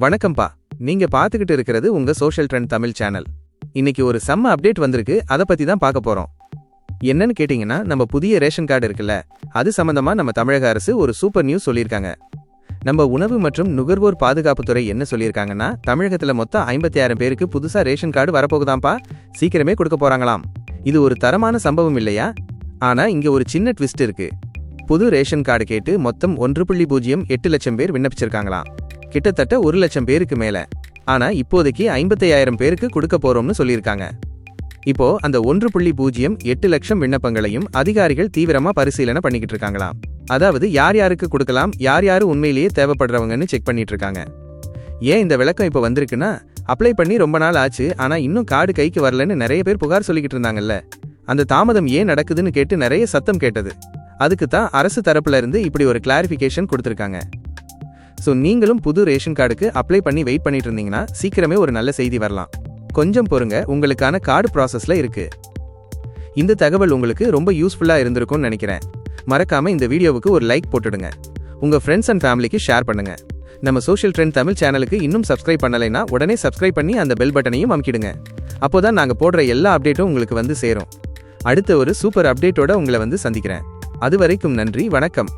வணக்கம்ப்பா நீங்க பாத்துக்கிட்டு இருக்கிறது உங்க சோஷியல் ட்ரெண்ட் தமிழ் சேனல் இன்னைக்கு ஒரு செம்ம அப்டேட் வந்திருக்கு. அதை பத்தி தான் பார்க்க போறோம். என்னன்னு கேட்டீங்கன்னா நம்ம புதிய ரேஷன் கார்டு இருக்குல்ல அது சம்பந்தமா நம்ம தமிழக அரசு ஒரு சூப்பர் நியூஸ் சொல்லியிருக்காங்க. நம்ம உணவு மற்றும் நுகர்வோர் பாதுகாப்புத்துறை என்ன சொல்லியிருக்காங்கன்னா தமிழகத்துல மொத்தம் ஐம்பத்தி ஆயிரம் பேருக்கு புதுசா ரேஷன் கார்டு வரப்போகுதாம்ப்பா. சீக்கிரமே கொடுக்க போறாங்களாம். இது ஒரு தரமான சம்பவம் இல்லையா? ஆனா இங்க ஒரு சின்ன ட்விஸ்ட் இருக்கு. புது ரேஷன் கார்டு கேட்டு மொத்தம் ஒன்று புள்ளி பூஜ்ஜியம் எட்டு லட்சம் பேர் விண்ணப்பிச்சிருக்காங்களாம். கிட்டத்தட்ட ஒரு லட்சம் பேருக்கு மேல. ஆனா இப்போதைக்கு ஐம்பத்தையாயிரம் பேருக்கு கொடுக்க போறோம்னு சொல்லியிருக்காங்க. இப்போ அந்த ஒன்று புள்ளி பூஜ்ஜியம் எட்டு லட்சம் விண்ணப்பங்களையும் அதிகாரிகள் தீவிரமா பரிசீலனை பண்ணிக்கிட்டு இருக்காங்களாம். அதாவது யார் யாருக்கு கொடுக்கலாம் யார் யாரு உண்மையிலேயே தேவைப்படுறவங்கன்னு செக் பண்ணிட்டு இருக்காங்க. ஏன் இந்த விளக்கம் இப்போ வந்திருக்குன்னா அப்ளை பண்ணி ரொம்ப நாள் ஆச்சு ஆனா இன்னும் கார்டு கைக்கு வரலன்னு நிறைய பேர் புகார் சொல்லிக்கிட்டு இருந்தாங்கல்ல. அந்த தாமதம் ஏன் நடக்குதுன்னு கேட்டு நிறைய சத்தம் கேட்டது. அதுக்கு தான் அரசு தரப்புல இருந்து இப்படி ஒரு கிளாரிஃபிகேஷன் கொடுத்துருக்காங்க. ஸோ நீங்களும் புது ரேஷன் கார்டுக்கு அப்ளை பண்ணி வெயிட் பண்ணிட்டு இருந்தீங்கன்னா சீக்கிரமே ஒரு நல்ல செய்தி வரலாம். கொஞ்சம் பொறுங்க உங்களுக்கான கார்டு ப்ராசஸில் இருக்கு. இந்த தகவல் உங்களுக்கு ரொம்ப யூஸ்ஃபுல்லாக இருந்திருக்கும்னு நினைக்கிறேன். மறக்காம இந்த வீடியோவுக்கு ஒரு லைக் போட்டுடுங்க. உங்கள் ஃப்ரெண்ட்ஸ் அண்ட் ஃபேமிலிக்கு ஷேர் பண்ணுங்க. நம்ம சோஷியல் ட்ரெண்ட் தமிழ் சேனலுக்கு இன்னும் சப்ஸ்கிரைப் பண்ணலைன்னா உடனே சப்ஸ்கிரைப் பண்ணி அந்த பெல் பட்டனையும் அமுக்கிடுங்க. அப்போதான் நாங்கள் போடுற எல்லா அப்டேட்டும் உங்களுக்கு வந்து சேரும். அடுத்த ஒரு சூப்பர் அப்டேட்டோட உங்களை வந்து சந்திக்கிறேன். அது வரைக்கும் நன்றி வணக்கம்.